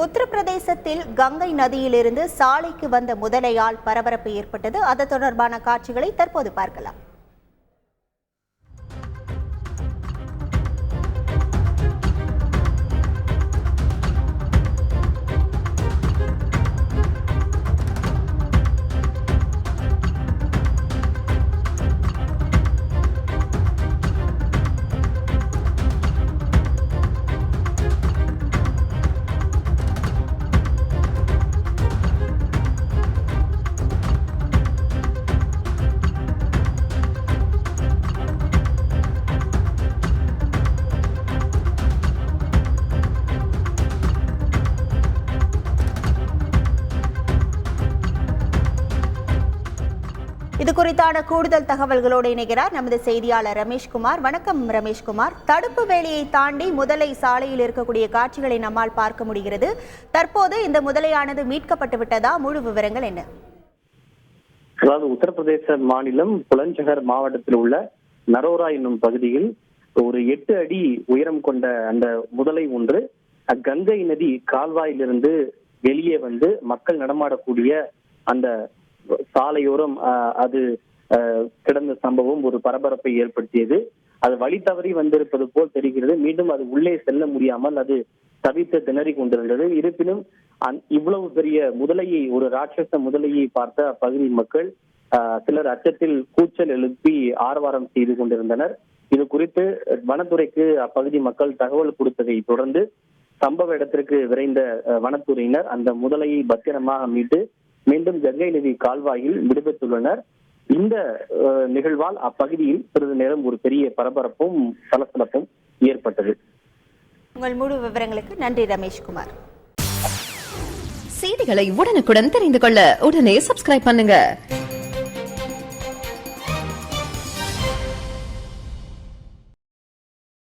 உத்தரப்பிரதேசத்தில் கங்கை நதியிலிருந்து சாலைக்கு வந்த முதலையால் பரபரப்பு ஏற்பட்டது. அது தொடர்பான காட்சிகளை தற்போது பார்க்கலாம். இது குறித்தான கூடுதல் தகவல்களோடு இணைகிறார் நமது செய்தியாளர் ரமேஷ்குமார். வணக்கம் ரமேஷ்குமார். தடுப்பு வேலியை தாண்டி முதலை சாலையில் இருக்கக்கூடிய காட்சிகளை நம்மால் பார்க்க முடிகிறது. தற்போது இந்த முதலையானது மீட்கப்பட்டு விட்டதா? முழு விவரங்கள் என்ன? அதாவது உத்தரப்பிரதேச மாநிலம் புலஞ்சகர் மாவட்டத்தில் உள்ள நரோரா என்னும் பகுதியில் ஒரு எட்டு அடி உயரம் கொண்ட அந்த முதலை ஒன்று கங்கை நதி கால்வாயிலிருந்து வெளியே வந்து மக்கள் நடமாடக்கூடிய அந்த சாலையோரம் அது கிடந்த சம்பவம் ஒரு பரபரப்பை ஏற்படுத்தியது. அது வழி தவறி வந்திருப்பது போல் தெரிகிறது. மீண்டும் அது உள்ளே செல்ல முடியாமல் அது தவித்து திணறி கொண்டிருந்தது. இருப்பினும் இவ்வளவு பெரிய முதலையை ஒரு ராட்சச முதலையை பார்த்த அப்பகுதி மக்கள் சிலர் அச்சத்தில் கூச்சல் எழுப்பி ஆரவாரம் செய்து கொண்டிருந்தனர். இது குறித்து வனத்துறைக்கு அப்பகுதி மக்கள் தகவல் கொடுத்ததை தொடர்ந்து சம்பவ இடத்திற்கு விரைந்த வனத்துறையினர் அந்த முதலையை பத்திரமாக மீட்டு மீண்டும் கங்கை நதி கால்வாயில் விடுவித்துள்ளனர் இந்த நிகழ்வால் அப்பகுதியில் சிறிது நேரம் ஒரு பெரிய பரபரப்பும் சலசலப்பும் ஏற்பட்டது. உங்கள் முழு விவரங்களுக்கு நன்றி ரமேஷ்குமார். செய்திகளை உடனுக்குடன் தெரிந்து கொள்ள உடனே சப்ஸ்கிரைப் பண்ணுங்க.